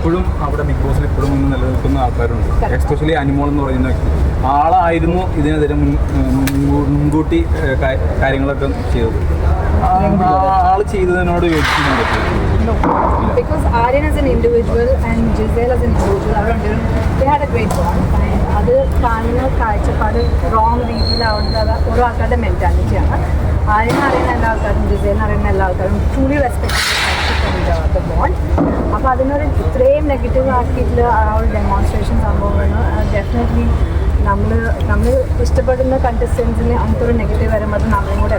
ഇപ്പോഴും അവിടെ ബിഗ് ബോസിൽ ഇപ്പോഴും നിലനിൽക്കുന്ന ആൾക്കാരുണ്ട്. എസ്പെഷ്യലി അനിമോൾ എന്ന് പറയുന്ന വ്യക്തി. ആളായിരുന്നു ഇതിനെതിരെ മുൻ മുൻ- മുൻകൂട്ടി കാര്യങ്ങളൊക്കെ ചെയ്തത്. ആൾ ആൾ ചെയ്തതിനോട് because Aryan as an individual and Giselle as an individual, അവർ രണ്ടുപേരും they had a great bond. And അത് കാണുന്ന കാഴ്ചപ്പാട് റോങ് രീതിയിലാവുന്നത് ഓരോ ആൾക്കാരുടെ മെന്റാലിറ്റിയാണ് ആര്യൻ അറിയുന്ന എല്ലാ ആൾക്കാരും ജിസേലിനെ അറിയുന്ന എല്ലാ ആൾക്കാരും ട്രൂലി റെസ്പെക്ട് ദ ബോണ്ട് അപ്പോൾ അതിനൊരു ഇത്രയും നെഗറ്റീവ് ആക്കിയിട്ടുള്ള ആ ഒരു ഡെമോൺസ്ട്രേഷൻ സംഭവമാണ്. ഡെഫിനറ്റ്ലി നമ്മൾ നമ്മൾ ഇഷ്ടപ്പെടുന്ന കണ്ടസ്റ്റൻസിന് അങ്ങനത്തെ ഒരു നെഗറ്റീവ് വരുമ്പോൾ അത് നമ്മളെയും കൂടെ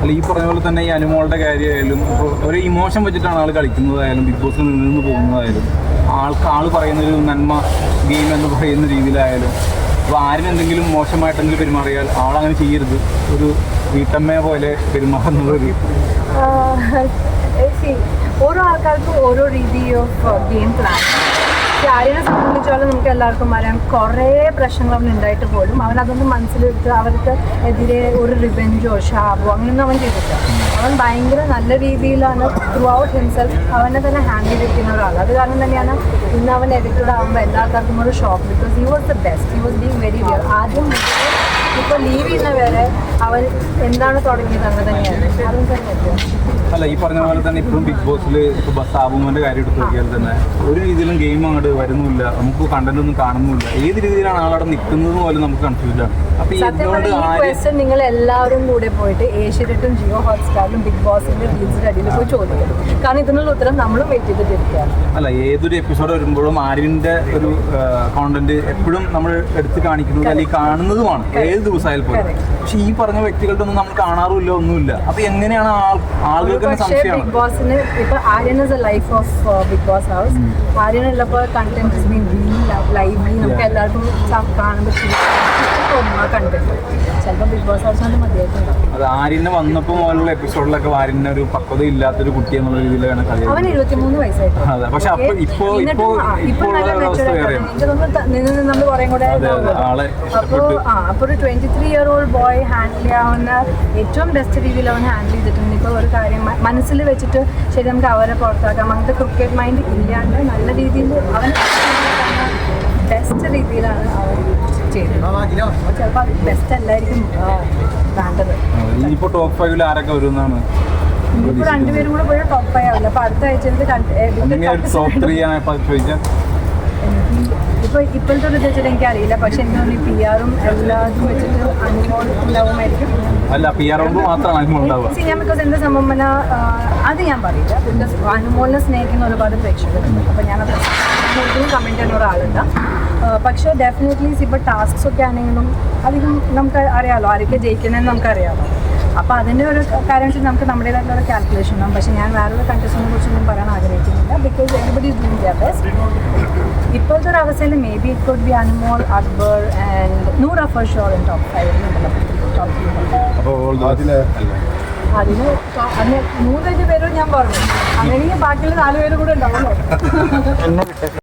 അല്ല ഈ പറഞ്ഞ പോലെ തന്നെ ഈ അനുമോളുടെ കാര്യമായാലും ഒരു ഇമോഷൻ വെച്ചിട്ടാണ് ആൾ കളിക്കുന്നതായാലും ബിഗ് ബോസിൽ നിന്ന് പോകുന്നതായാലും ആൾക്ക് ആൾ പറയുന്ന ഒരു നന്മ ഗെയിം എന്ന് പറയുന്ന രീതിയിലായാലും അപ്പോൾ ആരും എന്തെങ്കിലും മോശമായിട്ടെങ്കിലും പെരുമാറിയാൽ ആളങ്ങനെ ചെയ്യരുത്. ഒരു വീട്ടമ്മയെ പോലെ see, ഓരോ ആൾക്കാർക്കും ഓരോ രീതി ഓഫ് ഗെയിം പ്ലാൻ ആര്യനെ സംബന്ധിച്ചോളം നമുക്ക് എല്ലാവർക്കും അറിയാം കുറേ പ്രശ്നങ്ങൾ അവൻ ഉണ്ടായിട്ട് പോലും അവൻ അതൊന്നും മനസ്സിലെടുത്ത് അവർക്ക് എതിരെ ഒരു റിവെഞ്ചോ ഷാബോ അങ്ങനെയൊന്നും അവൻ ചെയ്തില്ല അവൻ ഭയങ്കര നല്ല രീതിയിലാണ് ത്രൂ ഔട്ട് ഹിംസെൽഫ് അവനെ തന്നെ ഹാൻഡിൽ ചെയ്തിരിക്കുന്ന ഒരാൾ അത് കാരണം തന്നെയാണ് ഇന്ന് അവൻ എഡിറ്റഡ് ആകുമ്പോൾ എല്ലാ ആൾക്കാർക്കും ഒരു shock because he was the best he was being very real ആദ്യം ഇപ്പോൾ ലീവ് ചെയ്യുന്ന വരെ അവൻ എന്താണ് തുടങ്ങിയത് അങ്ങനെ തന്നെയാണ്. അതും തന്നെ അല്ല ഈ പറഞ്ഞ പോലെ തന്നെ ഇപ്പോഴും ബിഗ് ബോസിൽ ഇപ്പോൾ സാബുമോന്റെ കാര്യം എടുത്ത് നോക്കിയാൽ തന്നെ ഒരു രീതിയിലും ഗെയിം അങ്ങോട്ട് വരുന്നുമില്ല. നമുക്ക് കണ്ടന്റ് ഒന്നും കാണുന്നുമില്ല. ഏത് രീതിയിലാണ് ആളവിടെ നിൽക്കുന്നത് പോലും നമുക്ക് കൺഫ്യൂഷൻ എന്തുകൊണ്ട് ഈ ക്വസ്റ്റ്യൻ നിങ്ങൾ എല്ലാവരും കൂടെ പോയിട്ട് ഏഷ്യനെറ്റും ജിയോ ഹോട്ട്സ്റ്റാറിലും ബിഗ് ബോസിന്റെ റീൽസിന്റെ അടിയിൽ പോയി ചോദിക്കണം. കാരണം ഇതിനുള്ള ഉത്തരം നമ്മളും വെയിറ്റ് ചെയ്തിട്ടിരിക്കുകയാണ് അല്ല ഏതൊരു എപ്പിസോഡ് വരുമ്പോഴും ആര്യന്റെ ഒരു കോണ്ടന്റ് എപ്പോഴും നമ്മൾ എടുത്ത് കാണിക്കുന്നത് അല്ലെങ്കിൽ കാണുന്നതുമാണ്. ഏത് ദിവസമായാലും പോലും. പക്ഷെ ഈ പറഞ്ഞ വ്യക്തികളുടെ ഒന്നും നമ്മൾ കാണാറുമില്ല ഒന്നുമില്ല. അപ്പൊ എങ്ങനെയാണ് തന്നെ പക്ഷേ ബിഗ് ബോസിന് ഇപ്പൊ Aryan is a life of Bigg Boss house Aryan ഉള്ളപ്പോൾ കണ്ടന്റ് ഇസ് റിയലി ലൈവ്ലി നമുക്ക് എല്ലാവർക്കും കാണുമ്പോൾ തോന്നും ആ കണ്ടന്റ് ചിലപ്പോൾ ബിഗ് ബോസ് ഹൗസ് കൊണ്ട് മതിയായിട്ടുണ്ടാവും. അത് ആര്യനെ വന്നപ്പോൾ മുതലുള്ള എപ്പിസോഡിലൊക്കെ ആര്യനെ ഒരു പക്വത ഇല്ലാത്തൊരു കുട്ടി എന്നുള്ള രീതിയിലാണ് കളി അവൻ ഇരുപത്തിമൂന്ന് വയസ്സായിട്ട് അതെ, പക്ഷെ അപ്പൊ ഇപ്പോ- ഇപ്പോ- ഇപ്പൊ ഇപ്പോ നല്ല ഉള്ള അവസ്ഥ മെച്ചുവേർഡ് വേറെയാണ്. എനിക്ക് തോന്നുന്നു ത- നിന്ന് നിന്ന് നമ്മൾ കുറേ കൂടെ അപ്പോൾ. ആ അപ്പോൾ ഒരു twenty three year old boy handle ചെയ്യാവുന്ന ഏറ്റവും ബെസ്റ്റ് രീതിയിൽ അവൻ ഹാൻഡിൽ ചെയ്തിട്ടുണ്ട് ഇപ്പോൾ ഒരു കാര്യം. മനസ്സിൽ വെച്ചിട്ട് ശരി നമുക്ക് അവരെ പുറത്താക്കാം. അങ്ങനത്തെ ക്രിക്കറ്റ് മൈൻഡ് ഇല്ലാണ്ട് നല്ല രീതിയിൽ അവൻ ബെസ്റ്റ് രീതിയിലാണ് അവൻ ചെയ്തത്. ചിലപ്പോൾ അത് ബെസ്റ്റ് അല്ലായിരിക്കും വേണ്ടത്. ഇനിയിപ്പോ ടോപ്പ് ഫൈവിൽ ആരൊക്കെ വരും ഇപ്പൊ രണ്ടുപേരും കൂടെ പോയി ടോപ്പ് ഫൈവ് ആവില്ല. അപ്പോൾ അടുത്ത ആഴ്ച ഇപ്പൊ ഇപ്പോഴത്തെ ഒരു വെച്ചിട്ട് എനിക്ക് അറിയില്ല പക്ഷെ എനിക്ക് തോന്നുന്നു പി ആറും എല്ലാതും വെച്ചിട്ട് അനുമോൾ ഉണ്ടാവുമായിരിക്കും അല്ല പി ആർ മാത്രമാണ് അനുമോൾ ഉണ്ടാവുക ഞാൻ ബിക്കോസ് എന്താ സംഭവം അത് ഞാൻ പറയില്ല. ബിക്കോസ് അനുമോളിനെ സ്നേഹിക്കുന്ന ഒരുപാട് പ്രേക്ഷകരുണ്ട് അപ്പോൾ ഞാനത് കൂടുതലും കമന്റ് ചെയ്യുന്ന ഒരാളുണ്ട്. പക്ഷേ ഡെഫിനറ്റ്ലി ഇപ്പോൾ ടാസ്ക്സ് ഒക്കെ ആണെങ്കിലും അധികം നമുക്ക് അറിയാമല്ലോ ആരൊക്കെ ജയിക്കുന്നതെന്ന് നമുക്കറിയാമോ അപ്പോൾ അതിന്റെ ഒരു കാര്യം വെച്ചാൽ നമുക്ക് നമ്മുടേതായിട്ടുള്ള ഒരു കാൽക്കുലേഷൻ ഉണ്ടാവും. പക്ഷേ ഞാൻ വേറൊരു കണ്ടീഷനെ കുറിച്ചൊന്നും പറയാൻ ആഗ്രഹിക്കുന്നില്ല. Because everybody is doing their best ഇപ്പോഴത്തെ ഒരു അവസ്ഥയിൽ may be it could be Anumol Akbar and Noor അഫർ shore in top five അതിന് അതിന് മൂന്നഞ്ച് പേരും ഞാൻ പറഞ്ഞു. അങ്ങനെയെങ്കിൽ ബാക്കിയുള്ള നാല് പേരും കൂടെ ഉണ്ടാവുമല്ലോ.